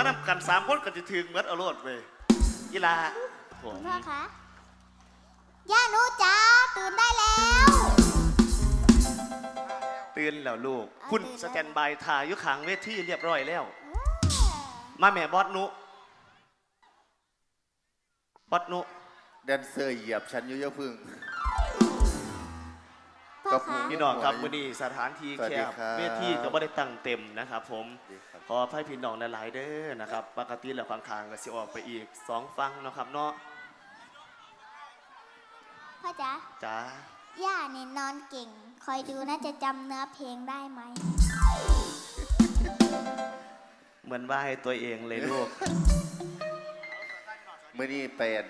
มานำกันสามคนก็จะถึงเมดเอาโลดเว้ยยีลาผคุมณพ่อคะ ย่าหนูจ๋าตื่นได้แล้ว ตื่นแล้วลูกอ่าคุณตื่นแล้ว สแตนบายถ่ายอยู่ขางเวทีเรียบร้อยแล้วเออมาแม่บอสนุบอสนุแดนเซอร์เหยียบฉันอยุ่ยพึ่ง พ่อกับคะพี่น้องครับโอ้ยมื้อนี้สถานที่สวัสแคดีบครับเวทีก็บ่ได้ตั้งเต็มนะครับ ผมดีครับ ขอให้พี่น้องหลายๆเด้อนะครับปกติแล้วข้างๆก็สิออกไปอีกสองฟังเนาะครับเนาะพ่อจ๋าจ้าย่านี่นอนเก่ง คอยดูนะจะจำเนื้อเพลงได้ไหม เหมือนว่าให้ตัวเองเลยลูก เมื่อนี้เป็น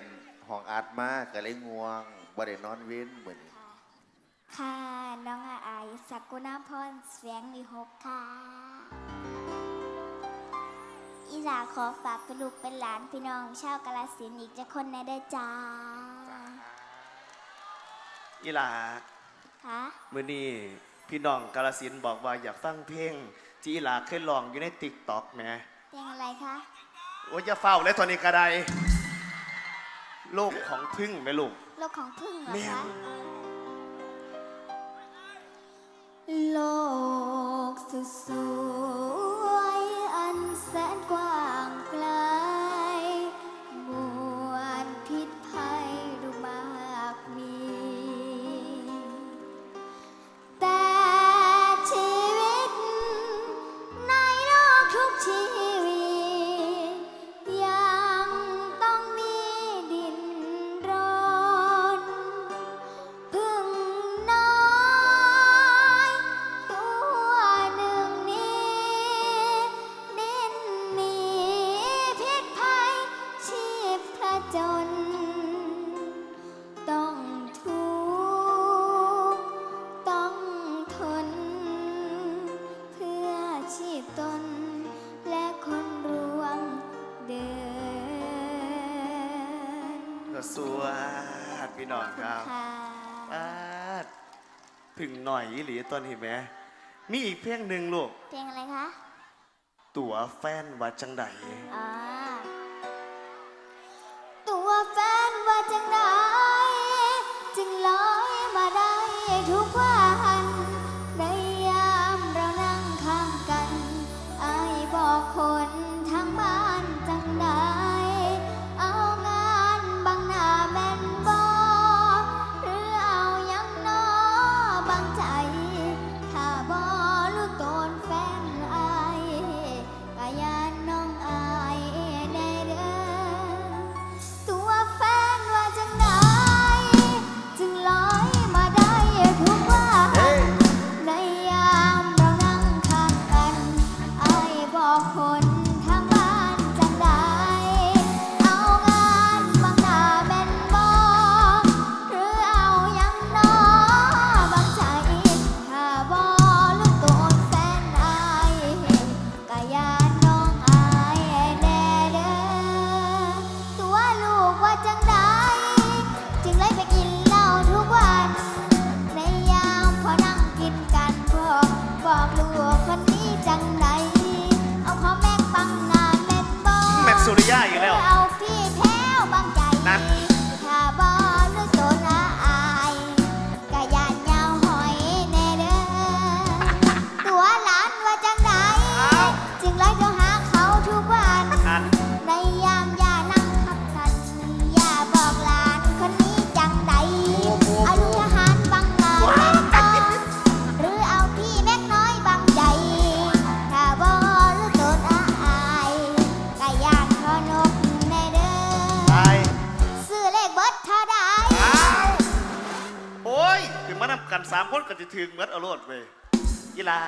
ห้องอาร์ตมากก็เลยง่วงบ่ได้นอนเว้นเหมือน ค่ะ น้องอาไอายสักกุณาพรเสียงมีหกค่ะ อีหลาขอฝากเป็นลูกเป็นหลานพี่น้องชาวกาลสินธุ์อีกจะคนในเด้อจ้าอีหลาค่ะมื้อนี้พี่น้องกาลสินธุ์บอกว่าอยากฟังเพลงที่อีหลาเคยร้องอยู่ใน TikTok แหมเพลงอะไรคะโอ้ยอย่าเฝ้าเลยตอนนี้กระไดโลกของพึ่งไหมลูก โลกของพึ่งเหรอแม่ คะ โลกสุด นก็สวัสดพี่น้องครับค่ะปาดถึงหน่อยอีหลีตอนนี้แหมมีอีกเพลงหนึ่งลูก เพลงอะไรคะ ตัวแฟนว่าจังใดอ่าตัวแฟนว่าจังได นำกันสามคนก็จะถึงเมดเอาโลดเว้ยยีลา